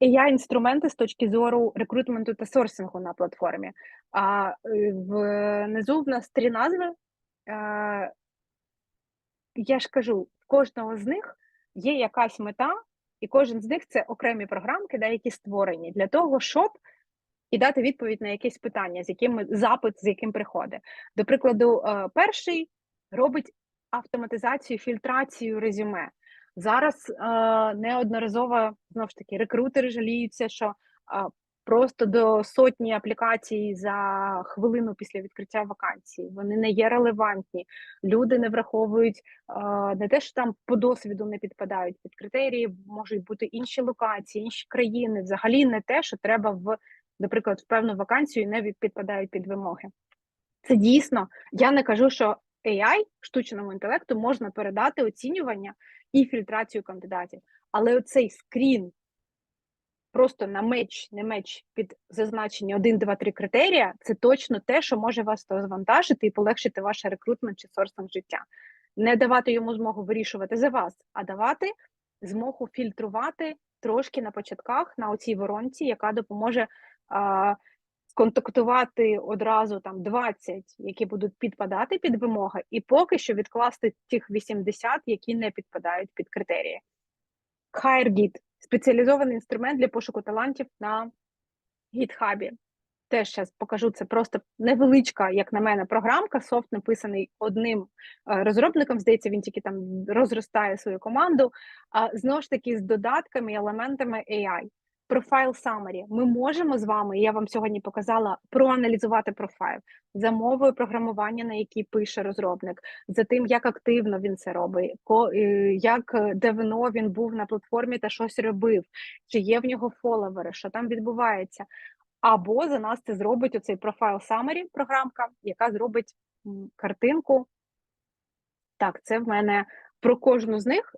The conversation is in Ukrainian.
AI-інструменти з точки зору рекрутменту та сорсингу на платформі. А е, внизу в нас три назви. Е, Я ж кажу, в кожного з них є якась мета, і кожен з них це окремі програмки, да, які створені для того, щоб і дати відповідь на якесь питання, з яким запит, з яким приходить. До прикладу, е, перший робить автоматизацію, фільтрацію резюме. Зараз е, неодноразово знову ж таки рекрутери жаліються, що е, просто до сотні аплікацій за хвилину після відкриття вакансії. Вони не є релевантні. Люди не враховують е, не те, що там по досвіду не підпадають під критерії, можуть бути інші локації, інші країни. Взагалі не те, що треба в, наприклад, в певну вакансію не підпадають під вимоги. Це дійсно. Я не кажу, що AI, штучному інтелекту, можна передати оцінювання і фільтрацію кандидатів. Але оцей скрін просто на меч, не меч під зазначення 1, 2, 3 критерія, це точно те, що може вас розвантажити і полегшити ваше рекрутмент чи сорсинг життя. Не давати йому змогу вирішувати за вас, а давати змогу фільтрувати трошки на початках на оцій воронці, яка допоможе сконтактувати одразу там 20, які будуть підпадати під вимоги, і поки що відкласти тих 80, які не підпадають під критерії. HireGit – спеціалізований інструмент для пошуку талантів на GitHub. Теж зараз покажу це просто невеличка, як на мене, програмка. Софт написаний одним е, розробником. Здається, він тільки там розростає свою команду. А знову ж таки з додатками і елементами AI. Профайл Summary. Ми можемо з вами, я вам сьогодні показала, проаналізувати профайл за мовою програмування, на якій пише розробник, за тим, як активно він це робить, е, як давно він був на платформі та щось робив, чи є в нього фоловери, що там відбувається. Або за нас це зробить оцей профайл Summary програмка, яка зробить картинку. Так, це в мене про кожну з них